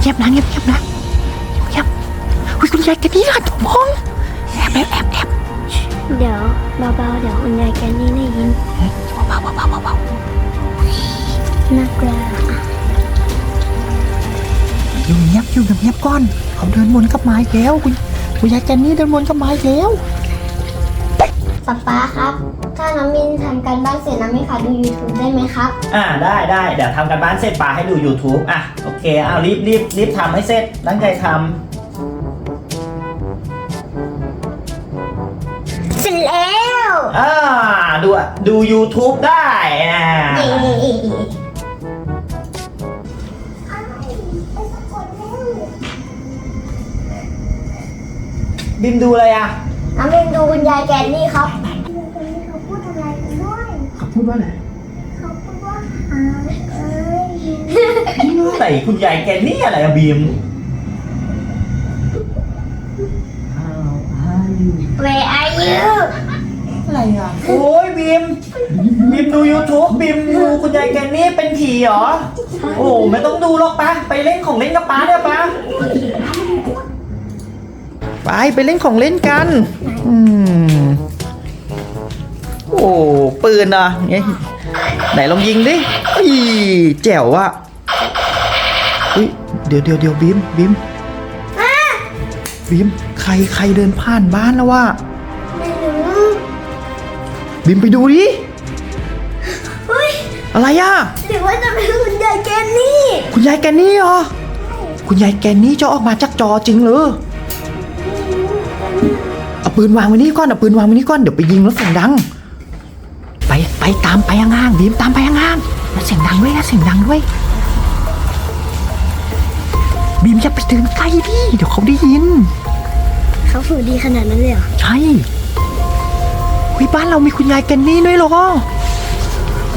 เงียบนะเงียบเงียบนะเงียบอุ้ยคุณยายแกนี่ค่ะถูกมองแอบแอบแอบแอบเดี๋ยวเบาๆเดี๋ยวคุณยายแกนี่ได้ยินเบาเบาเบาเบาเบาน่ากลัวอยู่เงียบอยู่เงียบก่อนเขาเดินวนกลับมาอีกแล้วคุณคุณยายแกนี่เดินวนกลับมาอีกแล้ว ป๊าป๊าครับ ถ้าน้ำมินทำการบ้านเสร็จน้ำมินขอดู YouTube ได้ไหมครับ อ่าได้ได้เดี๋ยวทำกันบ้านเสร็จปาให้ดู YouTube อะโอเคเอารีบรีบรีบทำให้เสร็จตั้งใจทเสร็จแล้วำอ่าดูดู YouTube ได้อ่าเอ๊ะบิมดูอะไรอะ น้ำมินดูคุณยายแกนี่ครับเขาพูดว่าอะไรใส่คุณยายแกนี่อะไรอะบีม Where are you อะไรอะโอ้ยบีมบีมดู YouTube บีมดูคุณยายแกนี่เป็นผีเหรอ โอ้ไม่ต้องดูหรอกปะไปเล่นของเล่นกับป้าเดี๋ยวปะ ไปไปเล่นของเล่นกันอืมโอ้ปืนอะไงไหนลองยิงดิอีแจ๋วอะอุ้ยเดี๋ยวเดี๋ยวเดี๋ยวบีมบีมบีมใครใครเดินผ่านบ้านแล้ววะไม่รู้บีมไปดูดิเฮ้ยอะไรอะหรือว่าจะเป็นคุณยายแกนี่ คุณยายแกนี่เหรอ คุณยายแกนี่จะออกมาจากจอจริงเหรอ เอาปืนวางไว้นี่ก่อนเอาปืนวางไว้นี่ก่อนเดี๋ยวไปยิงแล้วเสียงดัง ไปไปตามไปห่างๆบีมตามไปห่างๆแล้วเสียงดังด้วยนะเสียงดังด้วยบีมอย่าไปเดินใกล้ดิเดี๋ยวเขาได้ยิน เขาฝึกดีขนาดนั้นเลยเหรอ ใช่วิบ้านเรามีคุณยายแกนนี่ด้วยเหรอ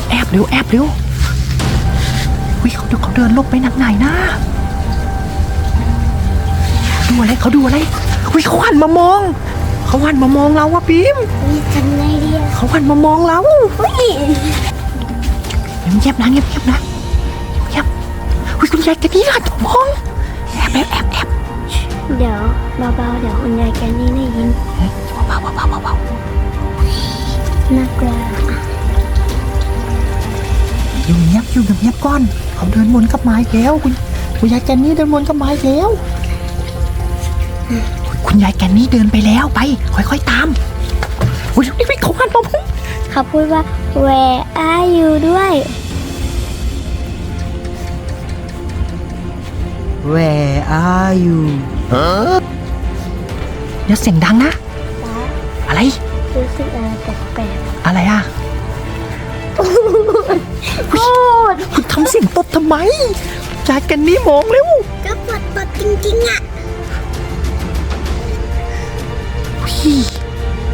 แอบเร็วแอบเร็ววิเขาดูเขาเดินลบไปทางไหนนะ ดูอะไรเขาดูอะไร วิเขาหันมามอง เขาหันมามองเราอะพิมมีทำไงดีอะเขาหันมามองเราเฮ้ยเงียบนะเงียบเงียบนะเงียบอุ้ยคุณยายแกนี่ค่ะถูกมองแอบแอบแอบแอบเดี๋ยวเบาๆเดี๋ยวคุณยายแกนี่ได้ยินเบาเบาเบาเบาเบาน่ากลัวอยู่เงียบอยู่เงียบก่อน เขาเดินวนกลับมาอีกแล้ว คุณคุณยายแกนี่เดินวนกลับมาอีกแล้ว คุณยายแกนี่เดินไปแล้วไป ค่อยๆตามอุ้ยนี่เขาหันมามองเขาพูดว่า where are you ด้วย Where are you อย่าเสียงดังนะ อะไร รู้สึกอะไรแปลกอะไรอะๆพูดคุณทำเสียงตบทำไมยายแกนี่มองเร็ว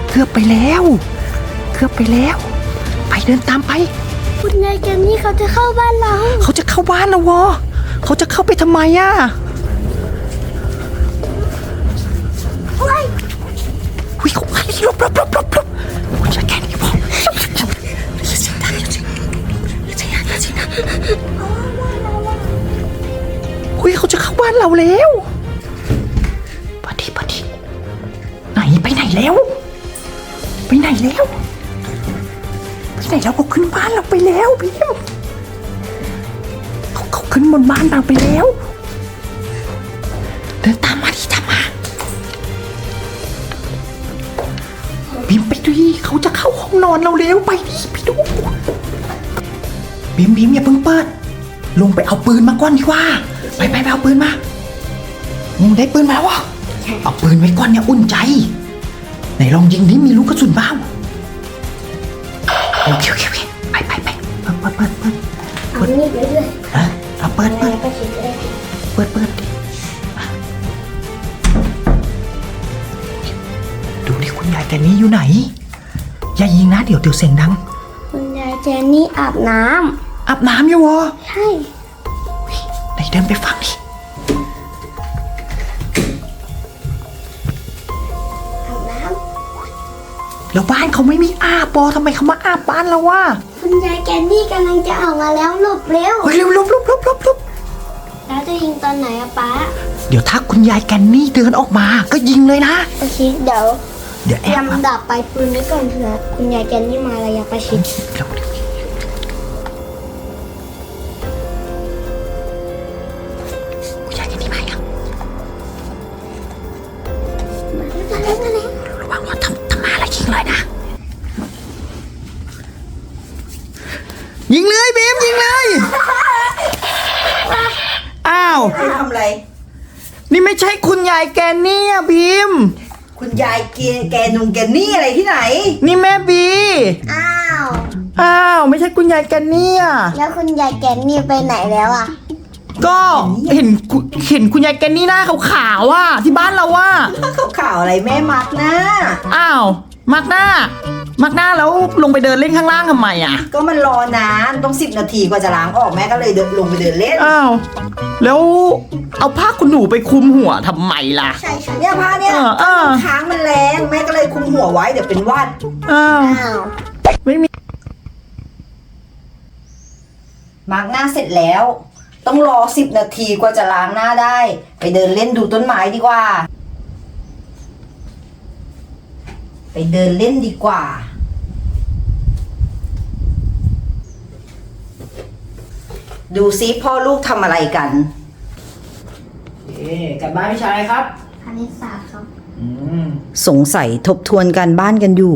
เกือบไปแล้ว เกือบไปแล้ว ไปเดินตามไป คุณยายแกนี่เขาจะเข้าบ้านเรา เขาจะเข้าบ้านแล้ววอเขาจะเข้าไปทำไมอะเฮ้ยอุ้ยเขาไปหลบหลบหลบหลบหลบคุณจะแกนี่บอกอย่าเสียงดังอย่าเสียงดังอย่าเสียงดังอย่าเสียงดังอุ้ยเขาจะเข้าบ้านเราแล้ว แล้ว ไปไหนแล้วไปไหนแล้วเขาขึ้นบ้านเราไปแล้วพี่เขาเขาขึ้นบนบ้านเราไปแล้ว เดินตามมาดิตามมาบิมไปดิเขาจะเข้าห้องนอนเราแล้วไปดิไปดูบิมบิมอย่าเพิ่งเปิด ลงไปเอาปืนมาก่อนดีกว่า ไปไปไปเอาปืนมามึงได้ปืนมาแล้ววะเอาปืนไว้ก่อนเนี่ยอุ่นใจ นลองยิงดิมีลูกกระสุนบ้างโอเคโอเคโอเคไปไปไปเปิดเปิดเปิดเปิดเอามีดไว้ด้วยเออเอาเปิดเปิดแล้วก็ฉีดเลยเปิดเปิดดิอะดูดิคุณยายแกนี้อยู่ไหน อย่ายิงนะเดี๋ยวเดี๋ยวเสียงดังคุณยายแกนี่อาบน้อาบน้ำอยู่วะำใช่ ไหนเดินไปฟังดิ แล้วบ้านเขาไม่มีอาบปอทำไมเขามาอาบบ้านเราวะำคุณยายแกนี่กำลังจะออกมาแล้วหลบเร็วเฮ้ยเร็วหลบหลบหลบหลบหลบแล้วจะจะยิงตอนไหนอะป๊าเดี๋ยวถ้าคุณยายแกนนี่เดินออกมา ก็ยิงเลยนะ โอเคเดี๋ยวเดี๋ยวเตแอรียบมมาดาบไปลายปืนไว้ก่อนเผื่อคุณยายแกนนี่มาระยะประชิดเร็วเร็วคุณยายแกนนี่มายัง มาแล้วมาแล้วระวั ยิงเลยนะ ยิงเลยบีมยิงเลย อ้าวไปทำอะไร นี่ไม่ใช่คุณยายแกนนี่อะบีม คุณยายเกแกนุงแกนี่อะไรที่ไหน นี่แม่บี อ้าว อ้าว ไม่ใช่คุณยายแกนนี่อะแล้วคุณยายแกนนี่ไปไหนแล้วอะก็เห็นคุณเห็นคุณยายแกนนี่หน้าขาวๆอะที่บ้านเราว่าเขาข่าวอะไรแม่มักนะ อ้าว มักหน้า มักหน้าแล้วลงไปเดินเล่นข้างล่างทำไมอะ ก็มันรอนานต้องสิบนาทีกว่าจะล้างออกแม่ก็เลยเดินลงไปเดินเล่นอ้าว แล้วเอาผ้าคุณหนูไปคลุมหัวทำไมล่ะ ใช่ใช่เนี่ยผ้าเนี่ยเออเออ ค้างมันแรงแม่ก็เลยคุมหัวไว้เดี๋ยวเป็นหวัดอ้าว อ้าวไม่มี มาร์กหน้าเสร็จแล้ว ต้องรอสิบนาทีกว่าจะล้างหน้าได้ ไปเดินเล่นดูต้นไม้ดีกว่า ไปเดินเล่นดีกว่า ดูซิพ่อลูกทำอะไรกันเอ๊กันบ้านพี่ชายครับ คณิตศาสตร์ครับ อืม สงสัยทบทวนการบ้านกันอยู่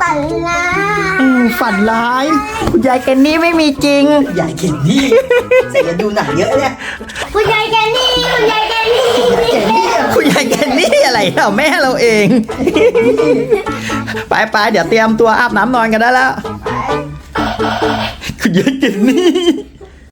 ฝันร้าย อืมฝันร้าย คุณยายแกนนี่ไม่มีจริงใหญ่เก่งนี่ ใส่จะดูหนังเยอะเนี่ยคุณยายแกนนี่คุณยายแกนนี่เก่งนี่คุณยายแกนนี่อะไรเราแม่เราเอง ไปไปๆเดี๋ยวเตรียมตัวอาบน้ำนอนกันได้แล้ว คุณยายแกนนี่